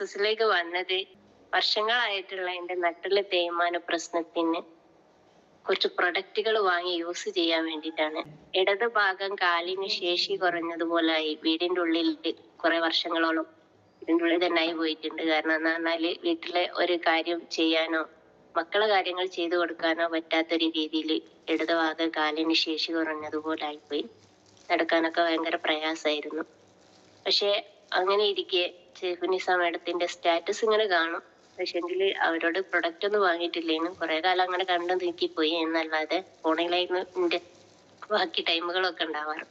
ബിസിനസ്സിലേക്ക് വന്നത് വർഷങ്ങളായിട്ടുള്ള എന്റെ നട്ടിലെ തേയ്മാന പ്രശ്നത്തിന് കുറച്ച് പ്രൊഡക്റ്റുകൾ വാങ്ങി യൂസ് ചെയ്യാൻ വേണ്ടിയിട്ടാണ്. ഇടത് ഭാഗം കാലിന് ശേഷി കുറഞ്ഞതുപോലായി. വീടിന്റെ ഉള്ളിൽ കുറെ വർഷങ്ങളോളം വീടിന്റെ ഉള്ളിൽ തന്നെ ആയി പോയിട്ടുണ്ട്. കാരണം എന്ന് പറഞ്ഞാൽ വീട്ടിലെ ഒരു കാര്യം ചെയ്യാനോ മക്കളെ കാര്യങ്ങൾ ചെയ്തു കൊടുക്കാനോ പറ്റാത്തൊരു രീതിയിൽ ഇടത് ഭാഗം കാലിന് ശേഷി കുറഞ്ഞതുപോലെ ആയിപ്പോയി നടക്കാനൊക്കെ ഭയങ്കര പ്രയാസമായിരുന്നു. പക്ഷെ അങ്ങനെ ഇരിക്കെ ചെഫുനിസ മാഡത്തിന്റെ സ്റ്റാറ്റസ് ഇങ്ങനെ കാണും. പക്ഷെങ്കിൽ അവരോട് പ്രൊഡക്റ്റ് ഒന്നും വാങ്ങിയിട്ടില്ലേനും കുറെ കാലം അങ്ങനെ കണ്ടു നീക്കിപ്പോയി. എന്നല്ലാതെ ഫോണിലായിരുന്നു എന്റെ ബാക്കി ടൈമുകളൊക്കെ ഉണ്ടാവാറ്.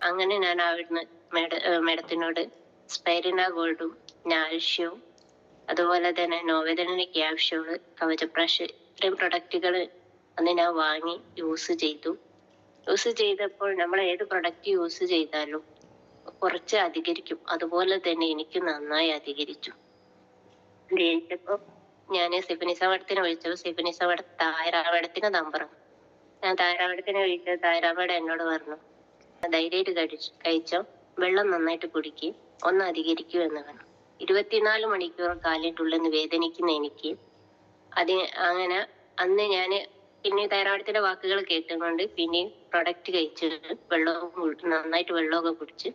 അങ്ങനെ ഞാൻ അവിടുന്ന് മേഡ മേഡത്തിനോട് സ്പൈറിന ഗോൾഡും നാൽഷ്യവും അതുപോലെ തന്നെ നോവേദന ക്യാപ്ഷ്യൂൾ കവചപ്രാഷ് ഇത്രയും പ്രൊഡക്റ്റുകൾ അന്ന് ഞാൻ വാങ്ങി യൂസ് ചെയ്തു. യൂസ് ചെയ്തപ്പോൾ നമ്മൾ ഏത് പ്രൊഡക്റ്റ് യൂസ് ചെയ്താലും കുറച്ച് അധികരിക്കും. അതുപോലെ തന്നെ എനിക്ക് നന്നായി അധികരിച്ചു. ജയിച്ചപ്പോ ഞാൻ സിഫിനിസ മഠത്തിന് വിളിച്ചപ്പോ സിഫിനിസ മഠ തായരാവടത്തിന്റെ നമ്പർ ഞാൻ തായരാവടത്തിനെ വിളിച്ചത് തായരാവട എന്നോട് പറഞ്ഞു. ധൈര്യമായിട്ട് കഴിച്ചു കഴിച്ചോ. വെള്ളം നന്നായിട്ട് കുടിക്ക്. ഒന്ന് അധികരിക്കൂ എന്ന് പറഞ്ഞു. ഇരുപത്തിനാല് മണിക്കൂർ നിന്ന് വേദനിക്കുന്ന എനിക്ക് അതിന് അങ്ങനെ അന്ന് ഞാൻ പിന്നെ തൈറോയിഡത്തിന്റെ വാക്കുകൾ കേട്ടുകൊണ്ട് പിന്നെ പ്രൊഡക്റ്റ് കഴിച്ചിട്ട് വെള്ളവും നന്നായിട്ട് വെള്ളമൊക്കെ കുടിച്ച്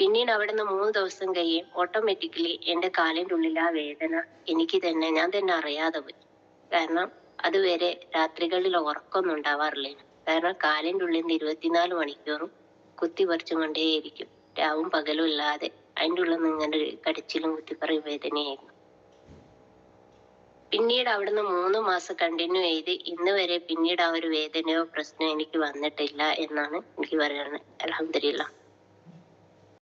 പിന്നീട് അവിടെ നിന്ന് മൂന്ന് ദിവസം കഴിയും ഓട്ടോമാറ്റിക്കലി എന്റെ കാലിന്റെ ഉള്ളിൽ ആ വേദന എനിക്ക് തന്നെ ഞാൻ തന്നെ അറിയാതെ പോയി. കാരണം അതുവരെ രാത്രികളിൽ ഉറക്കമൊന്നും ഉണ്ടാവാറില്ല കാരണം കാലിന്റെ ഉള്ളിൽ നിന്ന് ഇരുപത്തിനാല് മണിക്കൂറും കുത്തി പറിച്ചുകൊണ്ടേയിരിക്കും. രാവും പകലും ഇല്ലാതെ അതിന്റെ ഉള്ളിൽ നിന്ന് ഇങ്ങനെ കടിച്ചിലും കുത്തിപ്പറയും വേദനയായിരുന്നു. പിന്നീട് അവിടുന്ന് മൂന്ന് മാസം കണ്ടിന്യൂ ചെയ്ത് ഇന്ന് വരെ പിന്നീട് ആ ഒരു വേദനയോ പ്രശ്നമോ എനിക്ക് വന്നിട്ടില്ല എന്നാണ് എനിക്ക് പറയാനുള്ളത്. അലഹമില്ല